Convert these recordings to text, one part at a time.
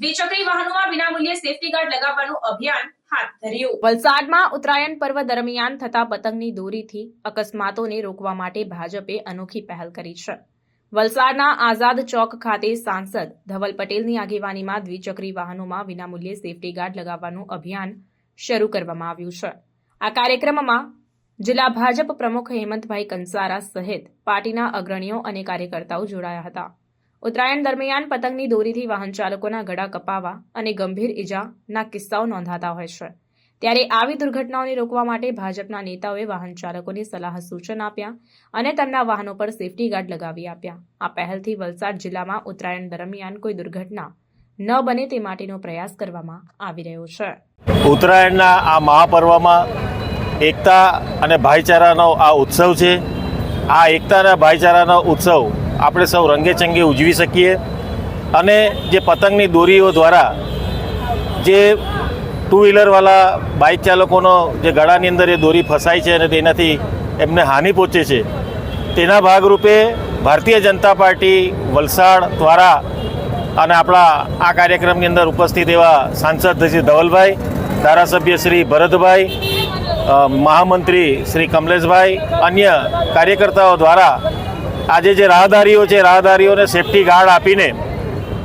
દ્વિચક્રી વાહનોમાં વિનામૂલ્યે safety guard લગાવવાનું અભિયાન વલસાડમાં ઉત્તરાયણ પર્વ દરમિયાન થતા પતંગની દોરીથી અકસ્માતોને રોકવા માટે ભાજપે અનોખી પહેલ કરી છે. વલસાડના આઝાદ ચોક ખાતે સાંસદ ધવલ પટેલની આગેવાનીમાં દ્વિચક્રી વાહનોમાં વિનામૂલ્યે સેફટી ગાર્ડ લગાવવાનું અભિયાન શરૂ કરવામાં આવ્યું છે. આ કાર્યક્રમમાં જિલ્લા ભાજપ પ્રમુખ હેમંતભાઈ કંસારા સહિત પાર્ટીના અગ્રણીઓ અને કાર્યકર્તાઓ જોડાયા હતા. ઉત્તરાયણ દરમિયાન પતંગની દોરીથી વાહન ચાલકોના ગળા કપાવા અને ગંભીર ઇજાના કિસ્સાઓ નોંધાતા હોય છે. ત્યારે આવી દુર્ઘટનાઓને રોકવા માટે ભાજપના નેતાઓએ વાહન ચાલકોને સલાહ સૂચન આપ્યા અને તેમના વાહનો પર સેફટી ગાર્ડ લગાવી આપ્યા. આ પહેલથી વલસાડ જિલ્લામાં ઉત્તરાયણ દરમિયાન કોઈ દુર્ઘટના ન બને તે માટેનો પ્રયાસ કરવામાં આવી રહ્યો છે. ઉત્તરાયણના આ મહાપર્વમાં એકતા અને ભાઈચારાનો આ ઉત્સવ છે. આ એકતા અને ભાઈચારાનો ઉત્સવ આપણે સૌ રંગેચંગે ઉજવી શકીએ. અને જે પતંગની દોરીઓ દ્વારા જે ટુ વ્હીલરવાળા બાઇક ચાલકોનો જે ગળાની અંદર એ દોરી ફસાય છે અને તેનાથી એમને હાનિ પહોંચે છે, તેના ભાગરૂપે ભારતીય જનતા પાર્ટી વલસાડ દ્વારા અને આપણા આ કાર્યક્રમની અંદર ઉપસ્થિત એવા સાંસદ શ્રી ધવલભાઈ, ધારાસભ્ય શ્રી ભરતભાઈ મહામંત્રી શ્રી કમલેશભાઈ, અન્ય કાર્યકર્તાઓ દ્વારા આજે જે રાહદારીઓ છે, રાહદારીઓને સેફટી ગાર્ડ આપીને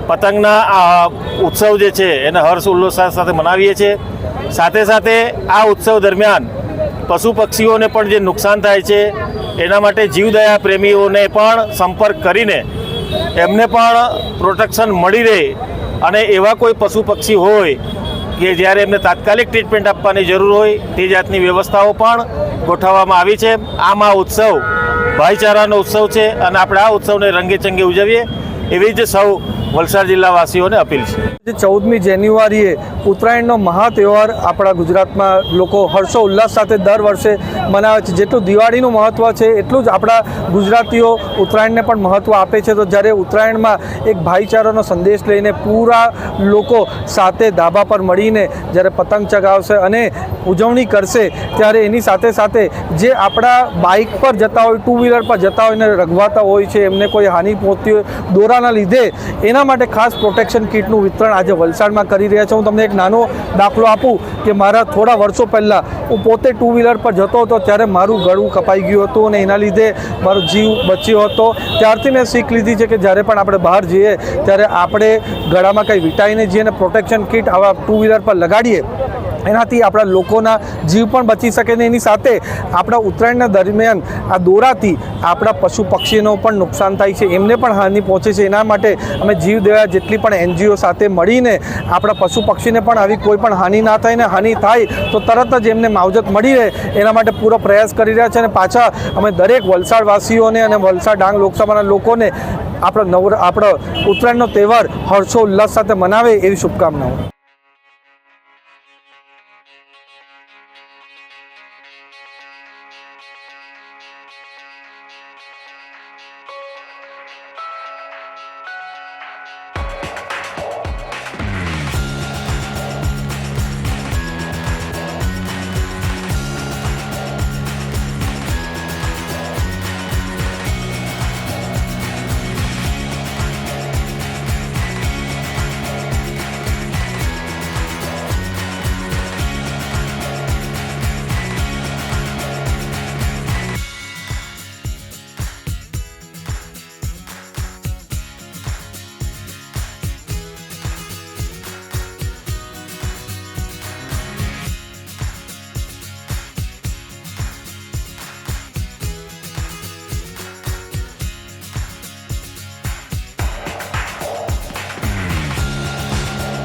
પતંગના આ ઉત્સવ જે છે, એને હર્ષ ઉલ્લાસ સાથે મનાવીએ છીએ. સાથે સાથે આ ઉત્સવ દરમિયાન પશુ પક્ષીઓને પણ જે નુકસાન થાય છે, એના માટે જીવદયા પ્રેમીઓને પણ સંપર્ક કરીને એમને પણ પ્રોટેક્શન મળી રહે અને એવા કોઈ પશુ પક્ષી હોય કે જ્યારે એમને તાત્કાલિક ટ્રીટમેન્ટ આપવાની જરૂર હોય, તે જાતની વ્યવસ્થાઓ પણ ગોઠવવામાં આવી છે. આમ આ ઉત્સવ ભાઈચારાનો ઉત્સવ છે અને આપણે આ ઉત્સવને રંગેચંગે ઉજવીએ. એવી જ સૌ વલસાડ જિલ્લાવાસીઓને અપીલ છે. ચૌદમી જાન્યુઆરીએ ઉત્તરાયણનો મહા તહેવાર આપણા ગુજરાતમાં લોકો હર્ષો ઉલ્લાસ સાથે દર વર્ષે મનાવે છે. જેટલું દિવાળીનું મહત્ત્વ છે, એટલું જ આપણા ગુજરાતીઓ ઉત્તરાયણને પણ મહત્ત્વ આપે છે. તો જ્યારે ઉત્તરાયણમાં એક ભાઈચારાનો સંદેશ લઈને પૂરા લોકો સાથે ધાબા પર મળીને જ્યારે પતંગ ચગાવશે અને ઉજવણી કરશે, ત્યારે એની સાથે સાથે જે આપણા બાઇક પર જતા હોય, ટુ વ્હીલર પર જતા હોય ને રઘવાતા હોય છે, એમને કોઈ હાનિ પહોંચતી હોય, દોરાના લીધે એના માટે ખાસ પ્રોટેક્શન કીટનું વિતરણ આજે વલસાડમાં કરી રહ્યા છે. હું તમને એક નાનો દાખલો આપું કે મારા થોડા વર્ષો પહેલાં હું પોતે ટુ વ્હીલર પર જતો હતો, ત્યારે મારું ગળું કપાઈ ગયું હતું અને એના લીધે મારો જીવ બચ્યો હતો. ત્યારથી મેં શીખ લીધી છે કે જ્યારે પણ આપણે બહાર જઈએ, ત્યારે આપણે ગળામાં કંઈ વિટાઈને જઈએ અને પ્રોટેક્શન કીટ આવા ટુ વ્હીલર પર લગાડીએ એનાથી આપણા લોકોના જીવ પણ બચી શકે ને એની સાથે આપણા ઉત્તરાયણના દરમિયાન આ દોરાથી આપણા પશુ પક્ષીનો પણ નુકસાન થાય છે. એમને પણ હાનિ પહોંચે છે. એના માટે અમે જીવ દેવા જેટલી પણ એનજીઓ સાથે મળીને આપણા પશુ પક્ષીને પણ આવી કોઈ પણ હાનિ ના થાય ને હાનિ થાય તો તરત જ એમને માવજત મળી રહે. એના માટે પૂરો પ્રયાસ કરી રહ્યા છે અને પાછા અમે દરેક વલસાડવાસીઓને અને વલસાડ ડાંગ લોકસભાના લોકોને આપણો નવ આપણો ઉત્તરાયણનો તહેવાર હર્ષોલ્લાસ સાથે મનાવે એવી શુભકામનાઓ.